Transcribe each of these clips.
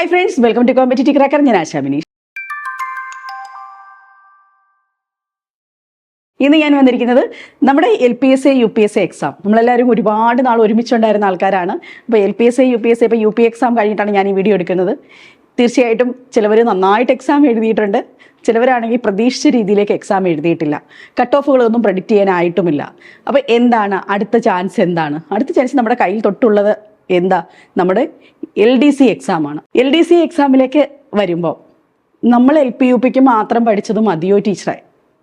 Hi friends welcome to competitive cracker ഞാൻ ആശാ മിനീഷ് ഇന്ന് ഞാൻ വന്നിരിക്കുന്നത് നമ്മുടെ L P S A U P S A exam നമ്മളെല്ലാവരും ഒരുപാട് നാൾ ഒരുമിച്ചുണ്ടായിരുന്ന ആൾക്കാരാണ്. അപ്പോൾ L P S A U P S A ഇപ്പോൾ യു പി എക്സാം കഴിഞ്ഞിട്ടാണ് ഞാൻ ഈ വീഡിയോ എടുക്കുന്നത്. തീർച്ചയായിട്ടും ചിലവർ നന്നായിട്ട് എക്സാം എഴുതിയിട്ടുണ്ട്. ചിലവരാണെങ്കിൽ പ്രതീക്ഷിച്ച രീതിയിലേക്ക് എക്സാം എഴുതിയിട്ടില്ല. കട്ട് ഓഫുകളൊന്നും പ്രഡിക്റ്റ് ചെയ്യാനായിട്ടുമില്ല. അപ്പോൾ എന്താണ്? അടുത്ത ചാൻസ് എന്താണ്? അടുത്ത ചാൻസ് നമ്മുടെ കയ്യിൽ തൊട്ടുള്ളത് എന്താ? നമ്മുടെ എൽ ഡി സി എക്സാമാണ് എൽ ഡി സി എക്സാമിലേക്ക് വരുമ്പോൾ നമ്മൾ എൽ പി യു പിക്ക് മാത്രം പഠിച്ചത് മതിയോ ടീച്ചറെ?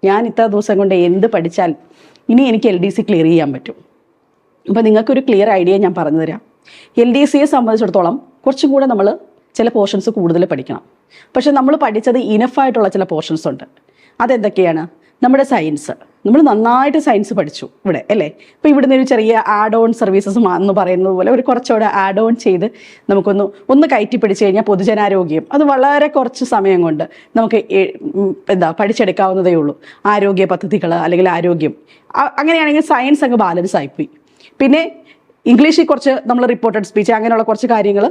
ഞാൻ ഇത്ര ദിവസം കൊണ്ട് എന്ത് പഠിച്ചാൽ ഇനി എനിക്ക് എൽ ഡി സി ക്ലിയർ ചെയ്യാൻ പറ്റും. അപ്പോൾ നിങ്ങൾക്കൊരു ക്ലിയർ ഐഡിയ ഞാൻ പറഞ്ഞു തരാം. എൽ ഡി സിയെ സംബന്ധിച്ചിടത്തോളം കുറച്ചും കൂടെ നമ്മൾ ചില പോർഷൻസ് കൂടുതൽ പഠിക്കണം. പക്ഷെ നമ്മൾ പഠിച്ചത് ഇനഫായിട്ടുള്ള ചില പോർഷൻസ് ഉണ്ട്. അതെന്തൊക്കെയാണ്? നമ്മുടെ സയൻസ് നമ്മൾ നന്നായിട്ട് സയൻസ് പഠിച്ചു ഇവിടെ അല്ലേ? ഇപ്പോൾ ഇവിടുന്ന് ഒരു ചെറിയ ആഡ് ഓൺ സർവീസസ് എന്ന് പറയുന്നത് പോലെ ഒരു കുറച്ചുകൂടെ ആഡ് ഓൺ ചെയ്ത് നമുക്കൊന്ന് ഒന്ന് കയറ്റി പിടിച്ചു കഴിഞ്ഞാൽ പൊതുജനാരോഗ്യം. അത് വളരെ കുറച്ച് സമയം കൊണ്ട് നമുക്ക് എന്താ പഠിച്ചെടുക്കാവുന്നതേ ഉള്ളൂ. ആരോഗ്യ പദ്ധതികൾ അല്ലെങ്കിൽ ആരോഗ്യം. അങ്ങനെയാണെങ്കിൽ സയൻസ് അങ്ങ് ബാലൻസ് ആയിപ്പോയി പിന്നെ ഇംഗ്ലീഷിൽ കുറച്ച് നമ്മൾ റിപ്പോർട്ടഡ് സ്പീച്ച് അങ്ങനെയുള്ള കുറച്ച് കാര്യങ്ങൾ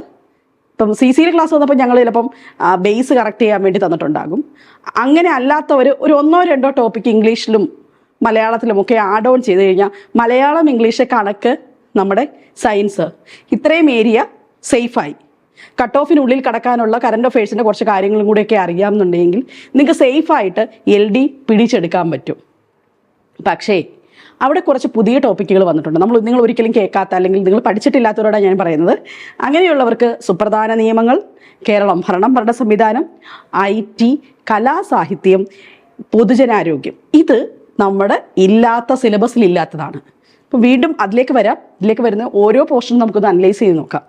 ഇപ്പം സി സിയിൽ ക്ലാസ് വന്നപ്പോൾ ഞങ്ങൾ ചിലപ്പം ബേസ് കറക്റ്റ് ചെയ്യാൻ വേണ്ടി തന്നിട്ടുണ്ടാകും. അങ്ങനെ അല്ലാത്തവർ ഒരു ഒന്നോ രണ്ടോ ടോപ്പിക്ക് ഇംഗ്ലീഷിലും മലയാളത്തിലും ഒക്കെ ആഡ് ഓൺ ചെയ്ത് കഴിഞ്ഞാൽ മലയാളം ഇംഗ്ലീഷ് കണക്ക് നമ്മുടെ സയൻസ് ഇത്രയും ഏരിയ സേഫായി കട്ട് ഓഫിനുള്ളിൽ കടക്കാനുള്ള കറണ്ട് അഫയേഴ്സിന്റെ കുറച്ച് കാര്യങ്ങളും കൂടെയൊക്കെ അറിയാമെന്നുണ്ടെങ്കിൽ നിങ്ങൾക്ക് സേഫായിട്ട് എൽ ഡി പിടിച്ചെടുക്കാൻ പറ്റും. പക്ഷേ അവിടെ കുറച്ച് പുതിയ ടോപ്പിക്കുകൾ വന്നിട്ടുണ്ട്. നമ്മൾ നിങ്ങൾ ഒരിക്കലും കേൾക്കാത്ത അല്ലെങ്കിൽ നിങ്ങൾ പഠിച്ചിട്ടില്ലാത്തവരോടാണ് ഞാൻ പറയുന്നത്. അങ്ങനെയുള്ളവർക്ക് സുപ്രധാന നിയമങ്ങൾ കേരളം ഭരണം ഭരണ സംവിധാനം ഐ ടി കലാസാഹിത്യം പൊതുജനാരോഗ്യം. ഇത് നമ്മുടെ ഇല്ലാത്ത സിലബസിൽ ഇല്ലാത്തതാണ്. അപ്പോൾ വീണ്ടും അതിലേക്ക് വരാം. ഇതിലേക്ക് വരുന്ന ഓരോ പോർഷനും നമുക്കൊന്ന് അനലൈസ് ചെയ്ത് നോക്കാം.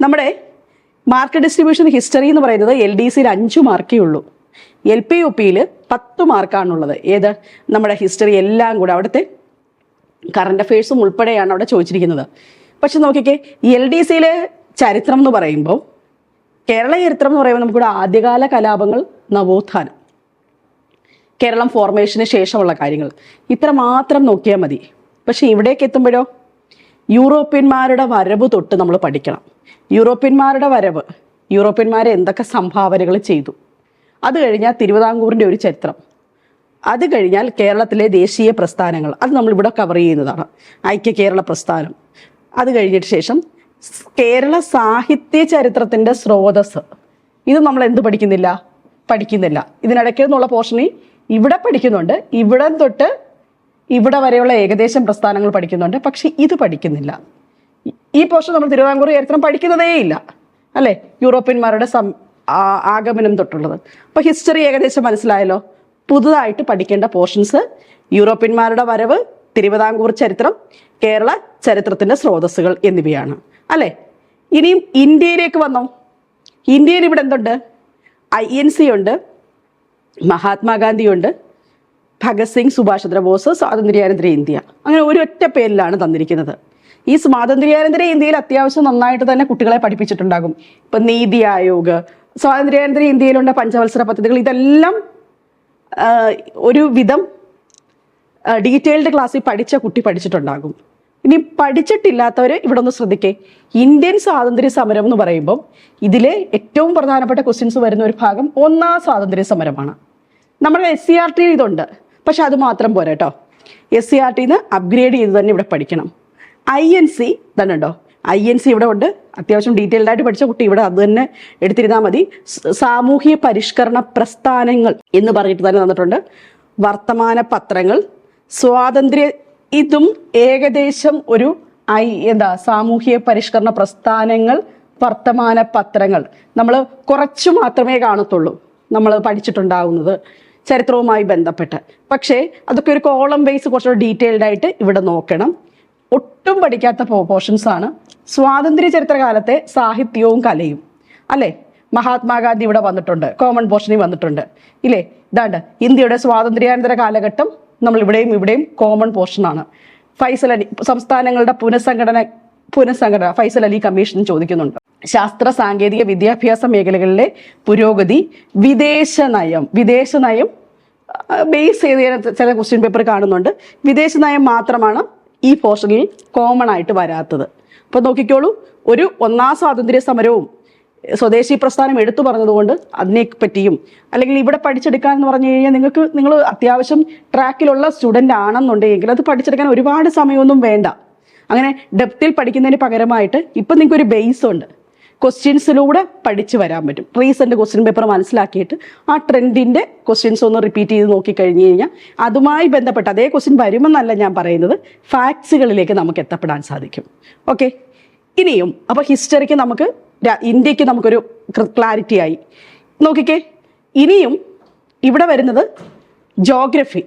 നമ്മുടെ മാർക്ക് ഡിസ്ട്രിബ്യൂഷൻ ഹിസ്റ്ററി എന്ന് പറയുന്നത് എൽ ഡി സിയിൽ അഞ്ച് മാർക്കേ ഉള്ളൂ. എൽ പി യു പിയിൽ പത്ത് മാർക്കാണുള്ളത് ഏത്? നമ്മുടെ ഹിസ്റ്ററി എല്ലാം കൂടെ അവിടുത്തെ കറണ്ട് അഫയേഴ്സും ഉൾപ്പെടെയാണ് അവിടെ ചോദിച്ചിരിക്കുന്നത്. പക്ഷെ നോക്കിക്കേ എൽ ഡി സിയിലെ ചരിത്രം എന്ന് പറയുമ്പോൾ കേരള ചരിത്രം എന്ന് പറയുമ്പോൾ നമുക്കിവിടെ ആദ്യകാല കലാപങ്ങൾ നവോത്ഥാനം. കേരളം ഫോർമേഷന് ശേഷമുള്ള കാര്യങ്ങൾ. ഇത്ര മാത്രം നോക്കിയാൽ മതി. പക്ഷെ ഇവിടേക്ക് എത്തുമ്പോഴോ? യൂറോപ്യന്മാരുടെ വരവ് തൊട്ട് നമ്മൾ പഠിക്കണം. യൂറോപ്യന്മാരുടെ വരവ് യൂറോപ്യന്മാരെ എന്തൊക്കെ സംഭാവനകൾ ചെയ്തു? അത് കഴിഞ്ഞാൽ തിരുവിതാംകൂറിന്റെ ഒരു ചരിത്രം. അത് കഴിഞ്ഞാൽ കേരളത്തിലെ ദേശീയ പ്രസ്ഥാനങ്ങൾ അത് നമ്മളിവിടെ കവർ ചെയ്യുന്നതാണ്. ഐക്യ കേരള പ്രസ്ഥാനം. അത് കഴിഞ്ഞിട്ട് ശേഷം കേരള സാഹിത്യ ചരിത്രത്തിന്റെ സ്രോതസ് ഇത് നമ്മൾ എന്ത് പഠിക്കുന്നില്ല? പഠിക്കുന്നില്ല. ഇതിനിടയ്ക്ക് എന്നുള്ള പോർഷനി ഇവിടെ പഠിക്കുന്നുണ്ട് ഇവിടെ തൊട്ട് ഇവിടെ വരെയുള്ള ഏകദേശം പ്രസ്ഥാനങ്ങൾ പഠിക്കുന്നുണ്ട് പക്ഷെ ഇത് പഠിക്കുന്നില്ല. ഈ- പോർഷൻ നമ്മൾ തിരുവിതാംകൂർ ചരിത്രം പഠിക്കുന്നതേ ഇല്ല അല്ലേ? യൂറോപ്യന്മാരുടെ സം ആഗമനം തൊട്ടുള്ളത്. അപ്പോൾ ഹിസ്റ്ററി ഏകദേശം മനസ്സിലായല്ലോ? പുതുതായിട്ട് പഠിക്കേണ്ട പോർഷൻസ് യൂറോപ്യന്മാരുടെ വരവ് തിരുവിതാംകൂർ ചരിത്രം കേരള ചരിത്രത്തിന്റെ സ്രോതസ്സുകൾ എന്നിവയാണ്. അല്ലേ? ഇനിയും ഇന്ത്യയിലേക്ക് വന്നോ? ഇന്ത്യയിൽ ഇവിടെ എന്തുണ്ട്? ഐ എൻ സി ഉണ്ട് മഹാത്മാഗാന്ധിയുണ്ട് ഭഗത് സിംഗ് സുഭാഷ് ചന്ദ്രബോസ് സ്വാതന്ത്ര്യാനന്തര ഇന്ത്യ. അങ്ങനെ ഒരൊറ്റ പേരിലാണ് തന്നിരിക്കുന്നത്. ഈ സ്വാതന്ത്ര്യാനന്തര ഇന്ത്യയിൽ അത്യാവശ്യം നന്നായിട്ട് തന്നെ കുട്ടികളെ പഠിപ്പിച്ചിട്ടുണ്ടാകും. ഇപ്പൊ നീതി ആയോഗ് സ്വാതന്ത്ര്യാനന്തര ഇന്ത്യയിലുള്ള പഞ്ചവത്സര പദ്ധതികൾ ഇതെല്ലാം ഒരു വിധം ഡീറ്റെയിൽഡ് ക്ലാസ്സിൽ പഠിച്ച കുട്ടി പഠിച്ചിട്ടുണ്ടാകും. ഇനി പഠിച്ചിട്ടില്ലാത്തവർ ഇവിടെ ഒന്ന് ശ്രദ്ധിക്കേ. ഇന്ത്യൻ സ്വാതന്ത്ര്യ സമരം എന്ന് പറയുമ്പോൾ ഇതിലെ ഏറ്റവും പ്രധാനപ്പെട്ട ക്വസ്റ്റ്യൻസ് വരുന്ന ഒരു ഭാഗം ഒന്നാം സ്വാതന്ത്ര്യ സമരമാണ്. നമ്മുടെ എസ് സി ആർ ടി ഇതുണ്ട്. പക്ഷെ അത് മാത്രം പോരാട്ടോ എസ് സി ആർ ടിന്ന് അപ്ഗ്രേഡ് ചെയ്ത് തന്നെ ഇവിടെ പഠിക്കണം. ഐ എൻ സി തന്നെ ഉണ്ടോ ഐ എൻ സി ഇവിടെ ഉണ്ട് അത്യാവശ്യം ഡീറ്റെയിൽഡ് ആയിട്ട് പഠിച്ച കുട്ടി ഇവിടെ. അത് തന്നെ എടുത്തിരുന്നാൽ മതി. സാമൂഹ്യ പരിഷ്കരണ പ്രസ്ഥാനങ്ങൾ എന്ന് പറഞ്ഞിട്ട് തന്നെ തന്നിട്ടുണ്ട്. വർത്തമാന പത്രങ്ങൾ. സ്വാതന്ത്ര്യ ഇതും ഏകദേശം ഒരു ഐ എന്താ സാമൂഹ്യ പരിഷ്കരണ പ്രസ്ഥാനങ്ങൾ വർത്തമാന പത്രങ്ങൾ. നമ്മൾ കുറച്ചു മാത്രമേ കാണത്തുള്ളൂ നമ്മൾ പഠിച്ചിട്ടുണ്ടാവുന്നത് ചരിത്രവുമായി ബന്ധപ്പെട്ട്. പക്ഷേ അതൊക്കെ ഒരു കോളം ബേസ് കുറച്ചുകൂടെ ഡീറ്റെയിൽഡ് ആയിട്ട് ഇവിടെ നോക്കണം. ഒട്ടും പഠിക്കാത്ത പോർഷൻസ് ആണ്. സ്വാതന്ത്ര്യ ചരിത്രകാലത്തെ സാഹിത്യവും കലയും. അല്ലേ? മഹാത്മാഗാന്ധി ഇവിടെ വന്നിട്ടുണ്ട്. കോമൺ പോർഷനിൽ വന്നിട്ടുണ്ട്. ഇല്ലേ? ഇതാണ്ട്. ഇന്ത്യയുടെ സ്വാതന്ത്ര്യാനന്തര കാലഘട്ടം നമ്മൾ ഇവിടെയും ഇവിടെയും കോമൺ പോർഷനാണ് ഫൈസൽ അലി സംസ്ഥാനങ്ങളുടെ പുനഃസംഘടന പുനഃസംഘടന ഫൈസൽ അലി കമ്മീഷൻ ചോദിക്കുന്നുണ്ട്. ശാസ്ത്ര സാങ്കേതിക വിദ്യാഭ്യാസ മേഖലകളിലെ പുരോഗതി വിദേശ നയം വിദേശ നയം ബേസ് ചെയ്ത് ചില ക്വസ്റ്റ്യൻ പേപ്പർ കാണുന്നുണ്ട്. വിദേശ നയം മാത്രമാണ് ഈ പോർഷനിൽ കോമൺ ആയിട്ട് വരാത്തത്. അപ്പോൾ നോക്കിക്കോളൂ ഒരു ഒന്നാം സ്വാതന്ത്ര്യ സമരവും സ്വദേശി പ്രസ്ഥാനം എടുത്തു പറഞ്ഞതുകൊണ്ട് അതിനെ പറ്റിയും അല്ലെങ്കിൽ ഇവിടെ പഠിച്ചെടുക്കാൻ എന്ന് പറഞ്ഞു കഴിഞ്ഞാൽ നിങ്ങൾക്ക് നിങ്ങൾ അത്യാവശ്യം ട്രാക്കിലുള്ള സ്റ്റുഡന്റ് ആണെന്നുണ്ടെങ്കിൽ അത് പഠിച്ചെടുക്കാൻ ഒരുപാട് സമയമൊന്നും വേണ്ട. അങ്ങനെ ഡെപ്തിൽ പഠിക്കുന്നതിന് പകരമായിട്ട് ഇപ്പം നിങ്ങൾക്ക് ഒരു ബേസ് ഉണ്ട്. ക്വസ്റ്റ്യൻസിലൂടെ പഠിച്ചു വരാൻ പറ്റും. റീസെന്റ് ക്വസ്റ്റ്യൻ പേപ്പർ മനസ്സിലാക്കിയിട്ട് ആ ട്രെൻഡിന്റെ ക്വസ്റ്റ്യൻസ് ഒന്ന് റിപ്പീറ്റ് ചെയ്ത് നോക്കിക്കഴിഞ്ഞ് കഴിഞ്ഞാൽ അതുമായി ബന്ധപ്പെട്ട് അതേ ക്വസ്റ്റ്യൻ വരുമെന്നല്ല ഞാൻ പറയുന്നത് ഫാക്ട്സുകളിലേക്ക് നമുക്ക് എത്തപ്പെടാൻ സാധിക്കും. ഓക്കെ ഇനിയും അപ്പോൾ ഹിസ്റ്ററിക്ക് നമുക്ക് ഇന്ത്യയ്ക്ക് നമുക്കൊരു ക്ലാരിറ്റി ആയി. നോക്കിക്കേ ഇനിയും ഇവിടെ വരുന്നത് ജോഗ്രഫി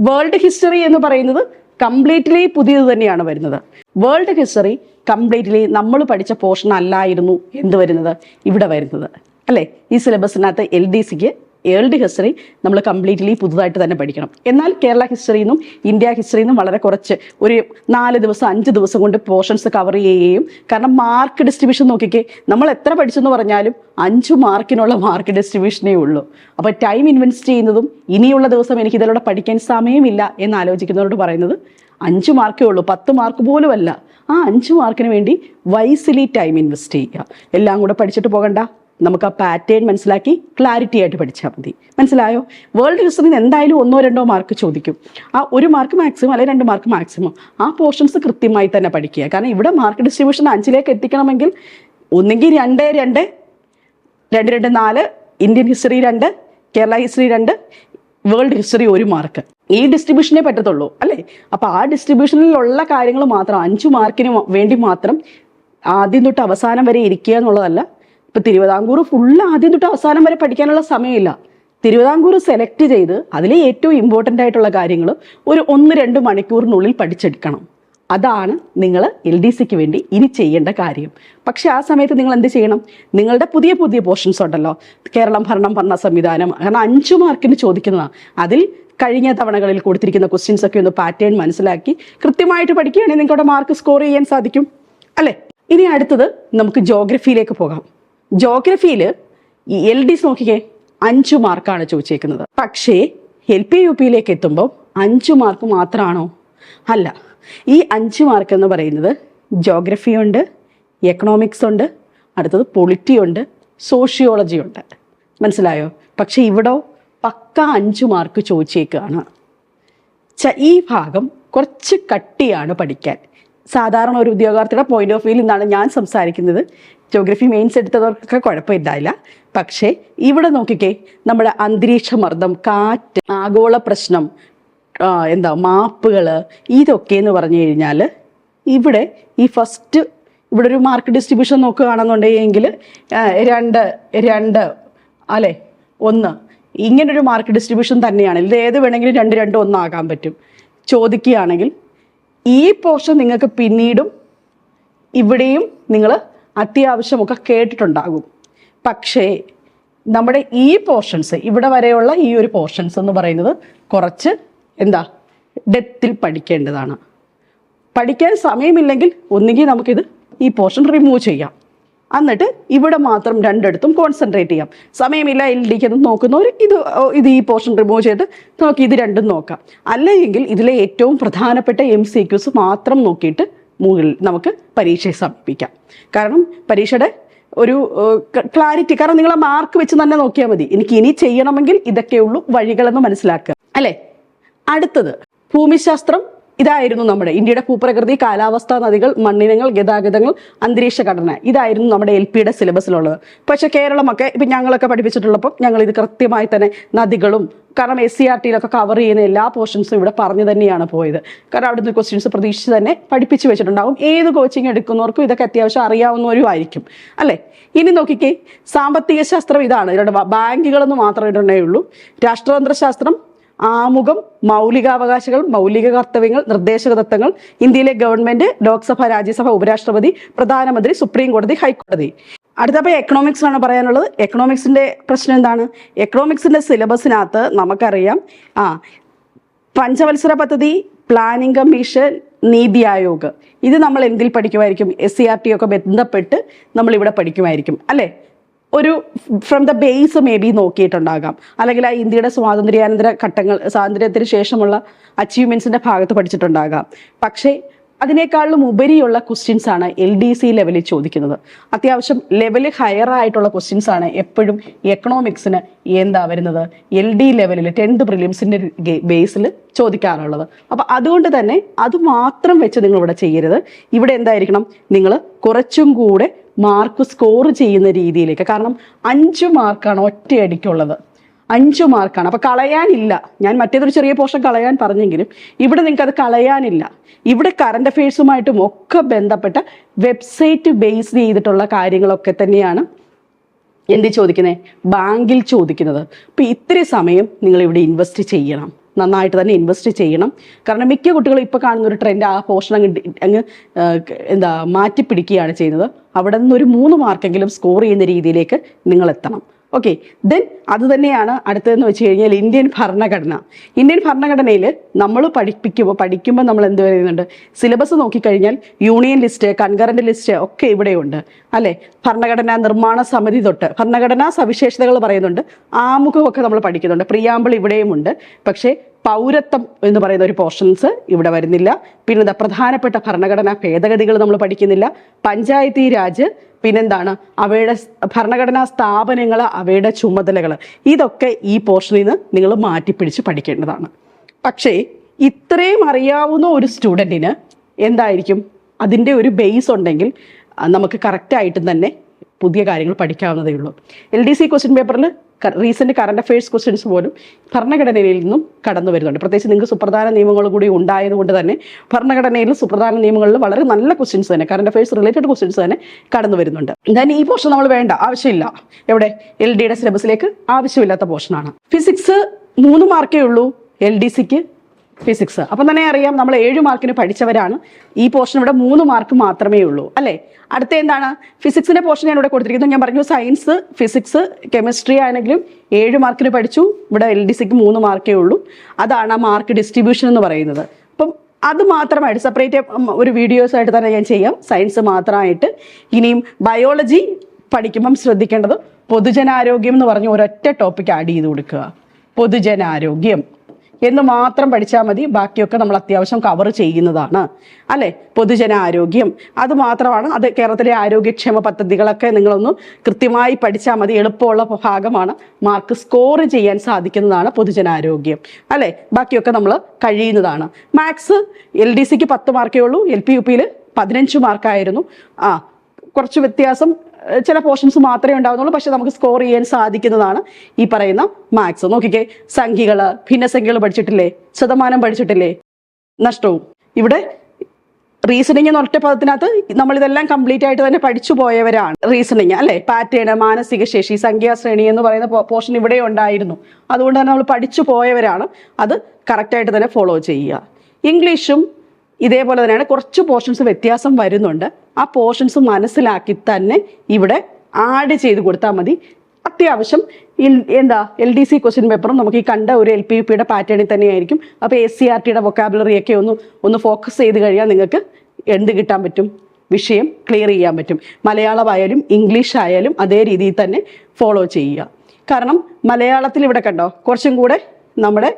വേൾഡ് ഹിസ്റ്ററി എന്ന് പറയുന്നത് കംപ്ലീറ്റ്ലി പുതിയത് തന്നെയാണ് വരുന്നത്. വേൾഡ് ഹിസ്റ്ററി കംപ്ലീറ്റ്ലി നമ്മൾ പഠിച്ച പോർഷൻ അല്ലായിരുന്നു എന്ത് വരുന്നത്? ഇവിടെ വരുന്നത്. അല്ലേ? ഈ സിലബസിനകത്ത് എൽ ഡി സിക്ക് വേൾഡ് ഹിസ്റ്ററി നമ്മൾ കംപ്ലീറ്റ്ലി പുതുതായിട്ട് തന്നെ പഠിക്കണം. എന്നാൽ കേരള ഹിസ്റ്ററിയിൽ നിന്നും ഇന്ത്യ ഹിസ്റ്ററിയിൽ നിന്നും വളരെ കുറച്ച് ഒരു നാല് ദിവസം അഞ്ച് ദിവസം കൊണ്ട് പോർഷൻസ് കവർ ചെയ്യുകയും കാരണം മാർക്ക് ഡിസ്ട്രിബ്യൂഷൻ നോക്കിക്കേ നമ്മൾ എത്ര പഠിച്ചെന്ന് പറഞ്ഞാലും അഞ്ച് മാർക്കിനുള്ള മാർക്ക് ഡിസ്ട്രിബ്യൂഷനേ ഉള്ളൂ. അപ്പോൾ ടൈം ഇൻവെസ്റ്റ് ചെയ്യുന്നതും ഇനിയുള്ള ദിവസം എനിക്ക് ഇതിലൂടെ പഠിക്കാൻ സമയമില്ല എന്ന് ആലോചിക്കുന്നവരോട് പറയുന്നത് അഞ്ച് മാർക്കേ ഉള്ളൂ പത്ത് മാർക്ക് പോലുമല്ല. ആ അഞ്ച് മാർക്കിന് വേണ്ടി വൈസിലി ടൈം ഇൻവെസ്റ്റ് ചെയ്യുക. എല്ലാം കൂടെ പഠിച്ചിട്ട് പോകണ്ട. നമുക്ക് ആ പാറ്റേൺ മനസ്സിലാക്കി ക്ലാരിറ്റി ആയിട്ട് പഠിച്ചാൽ മതി. മനസ്സിലായോ? വേൾഡ് ഹിസ്റ്ററിയിൽ നിന്ന് എന്തായാലും ഒന്നോ രണ്ടോ മാർക്ക് ചോദിക്കും. ആ ഒരു മാർക്ക് മാക്സിമം അല്ലെങ്കിൽ രണ്ട് മാർക്ക് മാക്സിമം ആ പോർഷൻസ് കൃത്യമായി തന്നെ പഠിക്കുക. കാരണം ഇവിടെ മാർക്ക് ഡിസ്ട്രിബ്യൂഷൻ അഞ്ചിലേക്ക് എത്തിക്കണമെങ്കിൽ ഒന്നെങ്കിൽ രണ്ട് രണ്ട് രണ്ട് രണ്ട് നാല് ഇന്ത്യൻ ഹിസ്റ്ററി രണ്ട് കേരള ഹിസ്റ്ററി രണ്ട് വേൾഡ് ഹിസ്റ്ററി ഒരു മാർക്ക് ഈ ഡിസ്ട്രിബ്യൂഷനെ പറ്റത്തുള്ളൂ അല്ലേ? അപ്പോൾ ആ ഡിസ്ട്രിബ്യൂഷനിലുള്ള കാര്യങ്ങൾ മാത്രം അഞ്ച് മാർക്കിന് വേണ്ടി മാത്രം ആദ്യം തൊട്ട് അവസാനം വരെ ഇരിക്കുക എന്നുള്ളതല്ല ഇപ്പം തിരുവിതാംകൂർ ഫുള്ള് ആദ്യം തൊട്ട് അവസാനം വരെ പഠിക്കാനുള്ള സമയമില്ല. തിരുവിതാംകൂർ സെലക്ട് ചെയ്ത് അതിലെ ഏറ്റവും ഇമ്പോർട്ടന്റ് ആയിട്ടുള്ള കാര്യങ്ങൾ ഒരു ഒന്ന് രണ്ട് മണിക്കൂറിനുള്ളിൽ പഠിച്ചെടുക്കണം. അതാണ് നിങ്ങൾ എൽ ഡി സിക്ക് വേണ്ടി ഇനി ചെയ്യേണ്ട കാര്യം. പക്ഷേ ആ സമയത്ത് നിങ്ങൾ എന്ത് ചെയ്യണം? നിങ്ങളുടെ പുതിയ പുതിയ പോർഷൻസ് ഉണ്ടല്ലോ. കേരളം ഭരണം ഭരണ സംവിധാനം കാരണം അഞ്ചു മാർക്കിന് ചോദിക്കുന്നതാണ് അതിൽ കഴിഞ്ഞ തവണകളിൽ കൊടുത്തിരിക്കുന്ന ക്വസ്റ്റ്യൻസ് ഒക്കെ ഒന്ന് പാറ്റേൺ മനസ്സിലാക്കി കൃത്യമായിട്ട് പഠിക്കുകയാണെങ്കിൽ നിങ്ങളുടെ മാർക്ക് സ്കോർ ചെയ്യാൻ സാധിക്കും. അല്ലേ? ഇനി അടുത്തത് നമുക്ക് ജോഗ്രഫിയിലേക്ക് പോകാം. ജോഗ്രഫിയിൽ എൽ ഡിസ് നോക്കിക്കേ അഞ്ചു മാർക്കാണ് ചോദിച്ചേക്കുന്നത്. പക്ഷേ എൽ പി യു പിയിലേക്ക് എത്തുമ്പോൾ അഞ്ചു മാർക്ക് മാത്രമാണോ അല്ല ഈ അഞ്ച് മാർക്ക് എന്ന് പറയുന്നത് ജോഗ്രഫി ഉണ്ട് എക്കണോമിക്സ് ഉണ്ട് അടുത്തത് പൊളിറ്റി ഉണ്ട് സോഷ്യോളജി ഉണ്ട്. മനസ്സിലായോ? പക്ഷെ ഇവിടെ പക്ക അഞ്ച് മാർക്ക് ചോദിച്ചേക്കുകയാണ് ഈ ഭാഗം കുറച്ച് കട്ടിയാണ് പഠിക്കാൻ. സാധാരണ ഒരു ഉദ്യോഗാർത്ഥിയുടെ പോയിന്റ് ഓഫ് വ്യൂവിൽ നിന്നാണ് ഞാൻ സംസാരിക്കുന്നത്. ജോഗ്രഫി മെയിൻസ് എടുത്തവർക്കൊക്കെ കുഴപ്പമില്ലായില്ല. പക്ഷേ ഇവിടെ നോക്കിക്കേ നമ്മുടെ അന്തരീക്ഷ മർദ്ദം കാറ്റ് ആഗോള പ്രശ്നം എന്താ മാപ്പുകൾ ഇതൊക്കെ എന്ന് പറഞ്ഞു കഴിഞ്ഞാൽ ഇവിടെ ഈ ഫസ്റ്റ് ഇവിടെ ഒരു മാർക്ക് ഡിസ്ട്രിബ്യൂഷൻ നോക്കുകയാണെന്നുണ്ടെങ്കിൽ രണ്ട് രണ്ട് അല്ലെ ഒന്ന്. ഇങ്ങനൊരു മാർക്ക് ഡിസ്ട്രിബ്യൂഷൻ തന്നെയാണ്. ഇത് ഏത് വേണമെങ്കിലും രണ്ട് രണ്ട് ഒന്നാകാൻ പറ്റും. ചോദിക്കുകയാണെങ്കിൽ ഈ പോർഷൻ നിങ്ങൾക്ക് പിന്നീടും ഇവിടെയും നിങ്ങൾ അത്യാവശ്യമൊക്കെ കേട്ടിട്ടുണ്ടാകും. പക്ഷേ നമ്മുടെ ഈ പോർഷൻസ് ഇവിടെ വരെയുള്ള ഈ ഒരു പോർഷൻസ് എന്ന് പറയുന്നത് കുറച്ച് എന്താ ഡെത്തിൽ പഠിക്കേണ്ടതാണ്. പഠിക്കാൻ സമയമില്ലെങ്കിൽ ഒന്നുകിൽ നമുക്കിത് ഈ പോർഷൻ റിമൂവ് ചെയ്യാം. എന്നിട്ട് ഇവിടെ മാത്രം രണ്ടിടത്തും കോൺസെൻട്രേറ്റ് ചെയ്യാം. സമയമില്ല എൽ ഡിക്ക് അത് നോക്കുന്നവർ ഇത് ഇത് ഈ പോർഷൻ റിമൂവ് ചെയ്ത് നോക്കി ഇത് രണ്ടും നോക്കാം. അല്ലെങ്കിൽ ഇതിലെ ഏറ്റവും പ്രധാനപ്പെട്ട എം സി ക്യൂസ് മാത്രം നോക്കിയിട്ട് മുകളിൽ നമുക്ക് പരീക്ഷയെ സമർപ്പിക്കാം കാരണം പരീക്ഷയുടെ ഒരു ക്ലാരിറ്റി കാരണം നിങ്ങളെ മാർക്ക് വെച്ച് തന്നെ നോക്കിയാൽ മതി. എനിക്ക് ഇനി ചെയ്യണമെങ്കിൽ ഇതൊക്കെയുള്ളൂ വഴികളെന്ന് മനസ്സിലാക്കുക. അല്ലേ? അടുത്തത് ഭൂമിശാസ്ത്രം ഇതായിരുന്നു നമ്മുടെ ഇന്ത്യയുടെ ഭൂപ്രകൃതി കാലാവസ്ഥ നദികൾ മണ്ണിനങ്ങൾ ഗതാഗതങ്ങൾ അന്തരീക്ഷ ഘടന. ഇതായിരുന്നു നമ്മുടെ എൽ പിയുടെ സിലബസിലുള്ളത്. പക്ഷേ കേരളമൊക്കെ ഇപ്പം ഞങ്ങളൊക്കെ പഠിപ്പിച്ചിട്ടുള്ളപ്പോൾ ഞങ്ങൾ ഇത് കൃത്യമായി തന്നെ നദികളും കാരണം എസ് സി ആർ ടിയിലൊക്കെ കവർ ചെയ്യുന്ന എല്ലാ പോർഷൻസും ഇവിടെ പറഞ്ഞു തന്നെയാണ് പോയത്. കാരണം അവിടുന്ന് ക്വസ്റ്റ്യൻസ് പ്രതീക്ഷിച്ച് തന്നെ പഠിപ്പിച്ച് വെച്ചിട്ടുണ്ടാകും ഏത് കോച്ചിങ് എടുക്കുന്നവർക്കും ഇതൊക്കെ അത്യാവശ്യം അറിയാവുന്നവരും ആയിരിക്കും. അല്ലേ? ഇനി നോക്കിക്കേ സാമ്പത്തിക ശാസ്ത്രം ഇതാണ്. ഇവരുടെ ബാങ്കുകളെന്ന് മാത്രമേ ഇടണേ ഉള്ളൂ. രാഷ്ട്രതന്ത്രശാസ്ത്രം ആമുഖം മൗലികാവകാശങ്ങൾ മൗലിക കർത്തവ്യങ്ങൾ നിർദ്ദേശക തത്വങ്ങൾ ഇന്ത്യയിലെ ഗവൺമെന്റ് ലോക്സഭ രാജ്യസഭ ഉപരാഷ്ട്രപതി പ്രധാനമന്ത്രി സുപ്രീം കോടതി ഹൈക്കോടതി. അടുത്തപ്പോൾ എക്കണോമിക്സ് ആണ് പറയാനുള്ളത്. എക്കണോമിക്സിന്റെ പ്രശ്നം എന്താണ്? എക്കണോമിക്സിന്റെ സിലബസിനകത്ത് നമുക്കറിയാം. ആ പഞ്ചവത്സര പദ്ധതി പ്ലാനിംഗ് കമ്മീഷൻ നീതി ആയോഗ്. ഇത് നമ്മൾ എന്തിൽ പഠിക്കുമായിരിക്കും? എസ് സി ആർ ടി ഒക്കെ ബന്ധപ്പെട്ട് നമ്മൾ ഇവിടെ പഠിക്കുമായിരിക്കും. അല്ലേ? ഒരു from the base may be നോക്കിയിട്ടുണ്ടാകാം. അല്ലെങ്കിൽ ആ ഇന്ത്യയുടെ സ്വാതന്ത്ര്യാനന്തര ഘട്ടങ്ങൾ സ്വാതന്ത്ര്യത്തിന് ശേഷമുള്ള അച്ചീവ്മെന്റ്സിന്റെ ഭാഗത്ത് പഠിച്ചിട്ടുണ്ടാകാം. പക്ഷേ അതിനേക്കാളും ഉപരിയുള്ള ക്വസ്റ്റ്യൻസ് ആണ് എൽ ഡി സി ലെവലിൽ ചോദിക്കുന്നത്. അത്യാവശ്യം ലെവൽ ഹയർ ആയിട്ടുള്ള ക്വസ്റ്റ്യൻസ് ആണ് എപ്പോഴും എക്കണോമിക്സിന് എന്താ വരുന്നത്? എൽ ഡി ലെവലിൽ ടെൻത്ത് പ്രിലിംസിന്റെ ബേസിൽ ചോദിക്കാറുള്ളത്. അപ്പൊ അതുകൊണ്ട് തന്നെ അത് മാത്രം വെച്ച് നിങ്ങൾ ഇവിടെ ചെയ്യരുത്. ഇവിടെ എന്തായിരിക്കണം? നിങ്ങൾ കുറച്ചും കൂടെ മാർക്ക് സ്കോർ ചെയ്യുന്ന രീതിയിലേക്ക്. കാരണം അഞ്ച് മാർക്കാണ് ഒറ്റയടിക്കുള്ളത്. അഞ്ച് മാർക്കാണ്. അപ്പോൾ കളയാനില്ല. ഞാൻ മറ്റേതൊരു ചെറിയ പോർഷൻ കളയാൻ പറഞ്ഞെങ്കിലും ഇവിടെ നിങ്ങൾക്ക് അത് കളയാനില്ല. ഇവിടെ കറണ്ട് അഫയേഴ്സുമായിട്ടും ഒക്കെ ബന്ധപ്പെട്ട വെബ്സൈറ്റ് ബേസ് ചെയ്തിട്ടുള്ള കാര്യങ്ങളൊക്കെ തന്നെയാണ് എന്ത് ചോദിക്കുന്നത് ബാങ്കിൽ ചോദിക്കുന്നത്. അപ്പോൾ ഇത്തിരി സമയം നിങ്ങൾ ഇവിടെ ഇൻവെസ്റ്റ് ചെയ്യണം. നന്നായിട്ട് തന്നെ ഇൻവെസ്റ്റ് ചെയ്യണം. കാരണം മിക്ക കുട്ടികളും ഇപ്പോൾ കാണുന്ന ഒരു ട്രെൻഡ് ആ പോർഷൻ അങ്ങ് അങ്ങ് എന്താ മാറ്റിപ്പിടിക്കുകയാണ് ചെയ്യുന്നത്. അവിടെ നിന്ന് ഒരു മൂന്ന് മാർക്കെങ്കിലും സ്കോർ ചെയ്യുന്ന രീതിയിലേക്ക് നിങ്ങൾ എത്തണം. ഓക്കെ ദെൻ അത് തന്നെയാണ് അടുത്തതെന്ന് വെച്ച് കഴിഞ്ഞാൽ ഇന്ത്യൻ ഭരണഘടന. ഇന്ത്യൻ ഭരണഘടനയിൽ നമ്മൾ പഠിപ്പിക്കുമ്പോൾ പഠിക്കുമ്പോൾ നമ്മൾ എന്ത് പറയുന്നുണ്ട്? സിലബസ് നോക്കിക്കഴിഞ്ഞാൽ യൂണിയൻ ലിസ്റ്റ് കൺകറന്റ് ലിസ്റ്റ് ഒക്കെ ഇവിടെയുണ്ട്. അല്ലേ? ഭരണഘടനാ നിർമ്മാണ സമിതി തൊട്ട് ഭരണഘടനാ സവിശേഷതകൾ പറയുന്നുണ്ട്. ആമുഖമൊക്കെ നമ്മൾ പഠിക്കുന്നുണ്ട്. പ്രിയാമ്പിൾ ഇവിടെയുമുണ്ട്. പക്ഷേ പൗരത്വം എന്ന് പറയുന്ന ഒരു പോർഷൻസ് ഇവിടെ വരുന്നില്ല. പിന്നെ ദാ പ്രധാനപ്പെട്ട ഭരണഘടനാ ഭേദഗതികൾ നമ്മൾ പഠിക്കുന്നില്ല. പഞ്ചായത്തി രാജ് പിന്നെന്താണ്? അവയുടെ ഭരണഘടനാ സ്ഥാപനങ്ങൾ അവയുടെ ചുമതലകൾ ഇതൊക്കെ ഈ പോർഷനിൽ നിന്ന് നിങ്ങൾ മാറ്റിപ്പിടിച്ച് പഠിക്കേണ്ടതാണ്. പക്ഷേ ഇത്രയും അറിയാവുന്ന ഒരു സ്റ്റുഡന്റിന് എന്തായിരിക്കും? അതിന്റെ ഒരു ബേസ് ഉണ്ടെങ്കിൽ നമുക്ക് കറക്റ്റായിട്ടും തന്നെ പുതിയ കാര്യങ്ങൾ പഠിക്കാവുന്നതേ ഉള്ളൂ. എൽ ഡി സി ക്വസ്റ്റ്യൻ പേപ്പറിൽ റീസെന്റ് കറണ്ട് അഫയേഴ്സ് ക്വസ്റ്റ്യൻസ് പോലും ഭരണഘടനയിൽ നിന്നും കടന്നു വരുന്നുണ്ട്. പ്രത്യേകിച്ച് നിങ്ങൾക്ക് സുപ്രധാന നിയമങ്ങൾ കൂടി ഉണ്ടായതുകൊണ്ട് തന്നെ ഭരണഘടനയിൽ സുപ്രധാന നിയമങ്ങളിൽ വളരെ നല്ല ക്വസ്റ്റ്യൻസ് തന്നെ കറണ്ട് അഫയേഴ്സ് റിലേറ്റഡ് ക്വസ്റ്റ്യൻസ് തന്നെ കടന്നു വരുന്നുണ്ട്. ദാൻ ഈ പോർഷൻ നമ്മൾ വേണ്ട ആവശ്യമില്ല. എവിടെ? എൽ ഡിയുടെ സിലബസിലേക്ക് ആവശ്യമില്ലാത്ത പോർഷനാണ് ഫിസിക്സ് മൂന്ന് മാർക്കേ ഉള്ളൂ എൽ ഡി സിക്ക് ഫിസിക്സ്. അപ്പം തന്നെ അറിയാം നമ്മൾ ഏഴ് മാർക്കിന് പഠിച്ചവരാണ്. ഈ പോർഷൻ ഇവിടെ മൂന്ന് മാർക്ക് മാത്രമേ ഉള്ളൂ അല്ലേ? അടുത്ത എന്താണ്? ഫിസിക്സിന്റെ പോർഷൻ ഞാൻ ഇവിടെ കൊടുത്തിരിക്കുന്നു. ഞാൻ പറഞ്ഞു സയൻസ് ഫിസിക്സ് കെമിസ്ട്രി ആണെങ്കിലും ഏഴ് മാർക്കിന് പഠിച്ചു. ഇവിടെ എൽ ഡി സിക്ക് മൂന്ന് മാർക്കേ ഉള്ളൂ. അതാണ് ആ മാർക്ക് ഡിസ്ട്രിബ്യൂഷൻ എന്ന് പറയുന്നത്. അപ്പം അത് മാത്രമായിട്ട് സെപ്പറേറ്റ് ഒരു വീഡിയോസ് ആയിട്ട് തന്നെ ഞാൻ ചെയ്യാം. സയൻസ് മാത്രമായിട്ട്. ഇനിയും ബയോളജി പഠിക്കുമ്പം ശ്രദ്ധിക്കേണ്ടത് പൊതുജനാരോഗ്യം എന്ന് പറഞ്ഞ് ഒരൊറ്റ ടോപ്പിക് ആഡ് ചെയ്ത് കൊടുക്കുക. പൊതുജനാരോഗ്യം. എന്ന് മാത്രം പഠിച്ചാൽ മതി. ബാക്കിയൊക്കെ നമ്മൾ അത്യാവശ്യം കവർ ചെയ്യുന്നതാണ്. അല്ലെ? പൊതുജനാരോഗ്യം. അത് മാത്രമാണ്. അത് കേരളത്തിലെ ആരോഗ്യക്ഷേമ പദ്ധതികളൊക്കെ നിങ്ങളൊന്ന് കൃത്യമായി പഠിച്ചാൽ മതി. എളുപ്പമുള്ള ഭാഗമാണ്. മാർക്ക് സ്കോർ ചെയ്യാൻ സാധിക്കുന്നതാണ് പൊതുജനാരോഗ്യം. അല്ലേ? ബാക്കിയൊക്കെ നമ്മൾ കഴിയുന്നതാണ്. മാത്സ് എൽ ഡി സിക്ക് പത്ത് മാർക്കേ ഉള്ളൂ. എൽ പി യു പിയിൽ പതിനഞ്ച് മാർക്കായിരുന്നു ആ കുറച്ച് വ്യത്യാസം ചില പോർഷൻസ് മാത്രമേ ഉണ്ടാവുന്നുള്ളൂ. പക്ഷെ നമുക്ക് സ്കോർ ചെയ്യാൻ സാധിക്കുന്നതാണ് ഈ പറയുന്ന മാത്സ് നോക്കിക്കേ സംഖ്യകൾ ഭിന്നസംഖ്യകൾ പഠിച്ചിട്ടില്ലേ? ശതമാനം പഠിച്ചിട്ടില്ലേ? നഷ്ടവും. ഇവിടെ റീസണിങ് എന്ന ഒറ്റ പദത്തിനകത്ത് നമ്മൾ ഇതെല്ലാം കംപ്ലീറ്റ് ആയിട്ട് തന്നെ പഠിച്ചു പോയവരാണ്. റീസണിങ് അല്ലെ? പാറ്റേൺ മാനസിക ശേഷി സംഖ്യാശ്രേണി എന്ന് പറയുന്ന പോർഷൻ ഇവിടെ ഉണ്ടായിരുന്നു. അതുകൊണ്ട് തന്നെ നമ്മൾ പഠിച്ചു പോയവരാണ്. അത് കറക്റ്റായിട്ട് തന്നെ ഫോളോ ചെയ്യുക. ഇംഗ്ലീഷും ഇതേപോലെ തന്നെയാണ് കുറച്ച് പോർഷൻസ് വ്യത്യാസം വരുന്നുണ്ട്. ആ പോർഷൻസ് മനസ്സിലാക്കി തന്നെ ഇവിടെ ആഡ് ചെയ്ത് കൊടുത്താൽ മതി. അത്യാവശ്യം എന്താ എൽ ഡി സി ക്വസ്റ്റ്യൻ പേപ്പറും നമുക്ക് ഈ കണ്ട ഒരു എൽ പി യു പിയുടെ പാറ്റേണിൽ തന്നെയായിരിക്കും. അപ്പോൾ എസ് സി ആർ ടിയുടെ വൊക്കാബുലറി ഒക്കെ ഒന്ന് ഒന്ന് ഫോക്കസ് ചെയ്ത് കഴിഞ്ഞാൽ നിങ്ങൾക്ക് എന്ത് കിട്ടാൻ പറ്റും? വിഷയം ക്ലിയർ ചെയ്യാൻ പറ്റും. മലയാളമായാലും ഇംഗ്ലീഷ് ആയാലും അതേ രീതിയിൽ തന്നെ ഫോളോ ചെയ്യുക. കാരണം മലയാളത്തിൽ ഇവിടെ കണ്ടോ കുറച്ചും കൂടെ നമ്മുടെ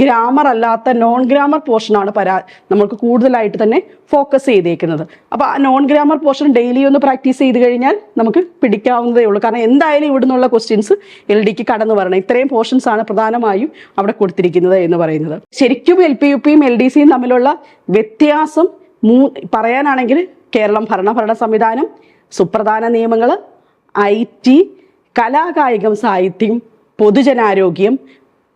ഗ്രാമർ അല്ലാത്ത നോൺ ഗ്രാമർ പോർഷനാണ് പരാ നമുക്ക് കൂടുതലായിട്ട് തന്നെ ഫോക്കസ് ചെയ്തേക്കുന്നത്. അപ്പോൾ ആ നോൺ ഗ്രാമർ പോർഷൻ ഡെയിലി ഒന്ന് പ്രാക്ടീസ് ചെയ്ത് കഴിഞ്ഞാൽ നമുക്ക് പിടിക്കാവുന്നതേ ഉള്ളൂ. കാരണം എന്തായാലും ഇവിടെ നിന്നുള്ള ക്വസ്റ്റ്യൻസ് എൽ ഡിക്ക് കടന്നു വരണം. ഇത്രയും പോർഷൻസ് ആണ് പ്രധാനമായും അവിടെ കൊടുത്തിരിക്കുന്നത് എന്ന് പറയുന്നത്. ശരിക്കും എൽ പി യു പിയും എൽ ഡി സിയും തമ്മിലുള്ള വ്യത്യാസം മൂ പറയാനാണെങ്കിൽ കേരളം ഭരണഭരണ സംവിധാനം സുപ്രധാന നിയമങ്ങൾ ഐ ടി കലാകായികം സാഹിത്യം പൊതുജനാരോഗ്യം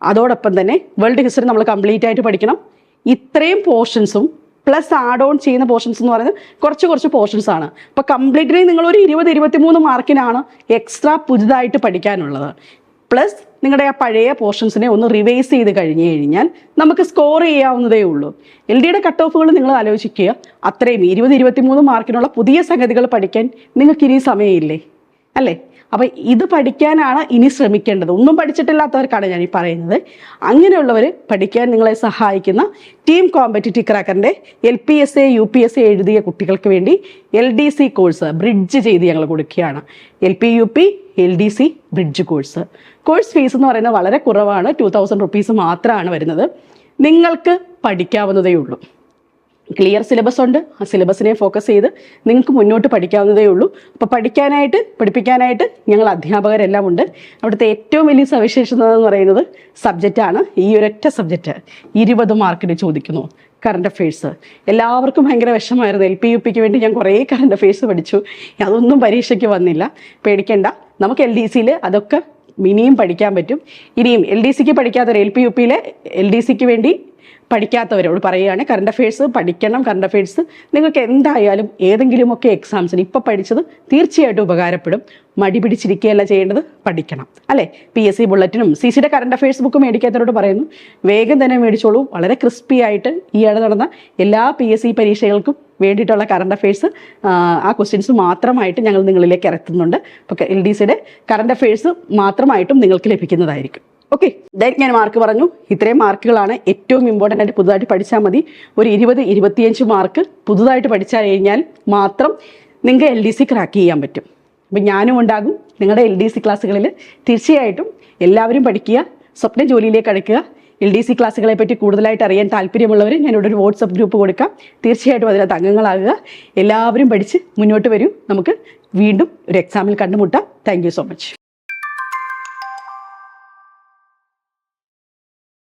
അതോടൊപ്പം തന്നെ വേൾഡ് ഹിസ്റ്ററി നമ്മൾ കംപ്ലീറ്റ് ആയിട്ട് പഠിക്കണം. ഇത്രയും പോർഷൻസും പ്ലസ് ആഡ് ഓൺ ചെയ്യുന്ന പോർഷൻസ് എന്ന് പറയുന്നത് കുറച്ച് കുറച്ച് പോർഷൻസ് ആണ്. അപ്പോൾ കംപ്ലീറ്റ്ലി നിങ്ങൾ ഒരു ഇരുപത് ഇരുപത്തിമൂന്ന് മാർക്കിനാണ് എക്സ്ട്രാ പുതുതായിട്ട് പഠിക്കാനുള്ളത്. പ്ലസ് നിങ്ങളുടെ ആ പഴയ പോർഷൻസിനെ ഒന്ന് റിവൈസ് ചെയ്ത് കഴിഞ്ഞു കഴിഞ്ഞാൽ നമുക്ക് സ്കോർ ചെയ്യാവുന്നതേ ഉള്ളൂ. എൽ ഡിയുടെ കട്ട് ഓഫുകൾ നിങ്ങൾ ആലോചിക്കുക. അത്രയും ഇരുപത് ഇരുപത്തിമൂന്ന് മാർക്കിനുള്ള പുതിയ സംഗതികൾ പഠിക്കാൻ നിങ്ങൾക്ക് ഇനി സമയമില്ലേ? അല്ലേ? അപ്പൊ ഇത് പഠിക്കാനാണ് ഇനി ശ്രമിക്കേണ്ടത്. ഒന്നും പഠിച്ചിട്ടില്ലാത്തവർക്കാണ് ഞാൻ ഈ പറയുന്നത്. അങ്ങനെയുള്ളവർ പഠിക്കാൻ നിങ്ങളെ സഹായിക്കുന്ന team competitive ക്രാക്കറിന്റെ L P S A U P S A എഴുതിയ കുട്ടികൾക്ക് വേണ്ടി L D C course bridge ചെയ്ത് ഞങ്ങൾ കൊടുക്കുകയാണ്. L P U P L D C bridge course. Course fees എന്ന് പറയുന്നത് വളരെ കുറവാണ്. ടു തൗസൻഡ് റുപ്പീസ് മാത്രമാണ് വരുന്നത്. നിങ്ങൾക്ക് പഠിക്കാവുന്നതേ ഉള്ളൂ. ക്ലിയർ സിലബസ് ഉണ്ട്. ആ സിലബസിനെ ഫോക്കസ് ചെയ്ത് നിങ്ങൾക്ക് മുന്നോട്ട് പഠിക്കാവുന്നതേ ഉള്ളൂ. അപ്പോൾ പഠിക്കാനായിട്ട് പഠിപ്പിക്കാനായിട്ട് ഞങ്ങൾ അധ്യാപകരെല്ലാം ഉണ്ട്. അവിടുത്തെ ഏറ്റവും വലിയ സവിശേഷത എന്ന് പറയുന്നത് സബ്ജക്റ്റാണ് ഈ ഒരൊറ്റ സബ്ജക്റ്റ് ഇരുപത് മാർക്കിന് ചോദിക്കുന്നു. കറണ്ട് അഫയേഴ്സ് എല്ലാവർക്കും ഭയങ്കര വിഷമായിരുന്നു എൽ പി യു പിക്ക് വേണ്ടി ഞാൻ കുറേ കറണ്ട് അഫയേഴ്സ് പഠിച്ചു. അതൊന്നും പരീക്ഷയ്ക്ക് വന്നില്ല. പേടിക്കേണ്ട. നമുക്ക് എൽ ഡി സിയിൽ അതൊക്കെ ഇനിയും പഠിക്കാൻ പറ്റും. ഇനിയും എൽ ഡി സിക്ക് പഠിക്കാത്തവർ എൽ പി യു പിയിലെ എൽ ഡി സിക്ക് വേണ്ടി പഠിക്കാത്തവരോട് പറയുകയാണ് കറണ്ട് അഫയേഴ്സ് പഠിക്കണം കറണ്ട് അഫയേഴ്സ് നിങ്ങൾക്ക് എന്തായാലും ഏതെങ്കിലുമൊക്കെ എക്സാംസിന് ഇപ്പോൾ പഠിച്ചത് തീർച്ചയായിട്ടും ഉപകാരപ്പെടും. മടി പിടിച്ചിരിക്കുകയല്ല ചെയ്യേണ്ടത് പഠിക്കണം. അല്ലേ? പി എസ് സി ബുള്ളറ്റിനും സി സിയുടെ കറണ്ട് അഫയേഴ്സ് ബുക്ക് മേടിക്കാത്തവരോട് പറയുന്നു വേഗം തന്നെ മേടിച്ചോളൂ. വളരെ ക്രിസ്പി ആയിട്ട് ഈയിടെ നടന്ന എല്ലാ പി എസ് സി പരീക്ഷകൾക്കും വേണ്ടിയിട്ടുള്ള കറണ്ട് അഫയേഴ്സ് ആ ക്വസ്റ്റ്യൻസ് മാത്രമായിട്ട് ഞങ്ങൾ നിങ്ങളിലേക്ക് ഇറക്കുന്നുണ്ട്. അപ്പോൾ എൽ ഡി സിയുടെ കറണ്ട് അഫയേഴ്സ് മാത്രമായിട്ടും നിങ്ങൾക്ക് ലഭിക്കുന്നതായിരിക്കും. ഓക്കെ ദെൻ ഞാൻ മാർക്ക് പറഞ്ഞു. ഇത്രയും മാർക്കുകളാണ് ഏറ്റവും ഇമ്പോർട്ടന്റ് ആയിട്ട് പുതുതായിട്ട് പഠിച്ചാൽ മതി. ഒരു ഇരുപത് ഇരുപത്തിയഞ്ച് മാർക്ക് പുതുതായിട്ട് പഠിച്ചാൽ കഴിഞ്ഞാൽ മാത്രം നിങ്ങൾക്ക് എൽ ഡി സി ക്രാക്ക് ചെയ്യാൻ പറ്റും. അപ്പം ഞാനും ഉണ്ടാകും. നിങ്ങളുടെ എൽ ഡി സി ക്ലാസ്സുകളിൽ തീർച്ചയായിട്ടും എല്ലാവരും പഠിക്കുക സ്വപ്ന ജോലിയിലേക്ക് അടുക്കുക. എൽ ഡി സി ക്ലാസ്സുകളെ പറ്റി കൂടുതലായിട്ട് അറിയാൻ താല്പര്യമുള്ളവർ ഞാനിവിടെ ഒരു വാട്സപ്പ് ഗ്രൂപ്പ് കൊടുക്കാം. തീർച്ചയായിട്ടും അതിനകത്ത് അംഗങ്ങളാകുക. എല്ലാവരും പഠിച്ച് മുന്നോട്ട് വരൂ. നമുക്ക് വീണ്ടും ഒരു എക്സാമിൽ കണ്ടുമുട്ടാം. Thank so much